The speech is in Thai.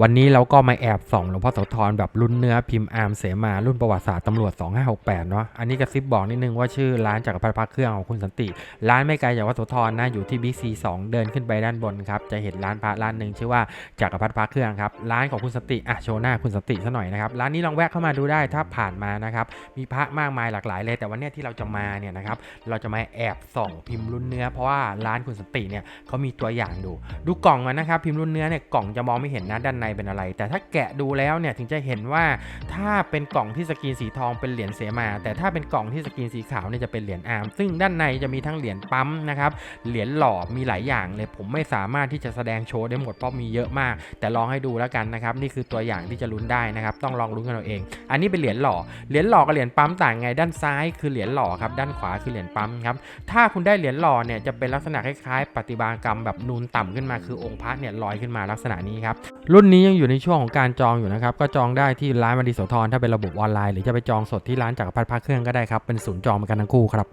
วันนี้เราก็มาแอบส่องหลวงพ่อโสธรแบบรุ่นเนื้อพิมพ์อาร์มเสมารุ่นประวัติศาสตร์ตำรวจ 2568 เนาะอันนี้กระซิบบอกนิดนึงว่าชื่อร้านจักรพัฒพักเครื่องของคุณสันติ ร้านไม่ไกลจากวัดโสธรนะอยู่ที่บิ๊กซีสเดินขึ้นไปด้านบนครับจะเห็นร้านพระร้านหนึ่งชื่อว่าจักรพัฒพักเครื่องครับร้านของคุณสันติอะโชว์หน้าคุณสันติซะหน่อยนะครับร้านนี้ลองแวะเข้ามาดูได้ถ้าผ่านมานะครับมีพระมากมายหลากหลายเลย แต่วันนี้ที่เราจะมาเนี่ยนะครับเราจะมาแอบส่องพิมพ์รุ่นเนื้อ เพราะว่าร้านคุณสันติเนี่ยเขามีตัวอย่างดู ดูกล่องมันนะครับพิมพ์รุ่นเนื้อเนี่ยกล่องจะมองไม่เห็นนะด้านในเป็นอะไร แต่ถ้าแกะดูแล้วเนี่ยถึงจะเห็นว่าถ้าเป็นกล่องที่สกรีนสีทองเป็นเหรียญเสมา แต่ถ้าเป็นกล่องที่สกรีนสีขาวเนี่ยจะเป็นเหรียญอาร์มซึ่งด้านในจะมีทั้งเหรียญปั๊มนะครับเหรียญหล่อมีหลายอย่างเลยผมไม่สามารถที่จะแสดงโชว์ได้หมดเพราะมีเยอะมาก แต่ลองให้ดูแล้วกันนะครับนี่คือตัวอย่างที่จะลุ้นได้นะครับต้องลองลุ้นกันเอาเอง อันนี้เป็นเหรียญหล่อเหรียญหล่อกับเหรียญปั๊มต่างไงด้านซ้ายคือเหรียญหล่อครับด้านขวาคือเหรียญปั๊มครับถ้าคุณได้เหรียญหล่อเนี่ยจะเป็นลักษณะคล้ายๆ ปฏิบากรรมแบบนูนต่ำขึ้นมาคือองค์พระเนี่ยลอยขึ้นมาลักษณะนี้ครับรุ่นนี้ยังอยู่ในช่วงของการจองอยู่นะครับ ก็จองได้ที่ร้านมาดีโสธรถ้าเป็นระบบออนไลน์หรือจะไปจองสดที่ร้านจักรพัฒน์พระเครื่องก็ได้ครับเป็นศูนย์จองเหมือนกันทั้งคู่ครับ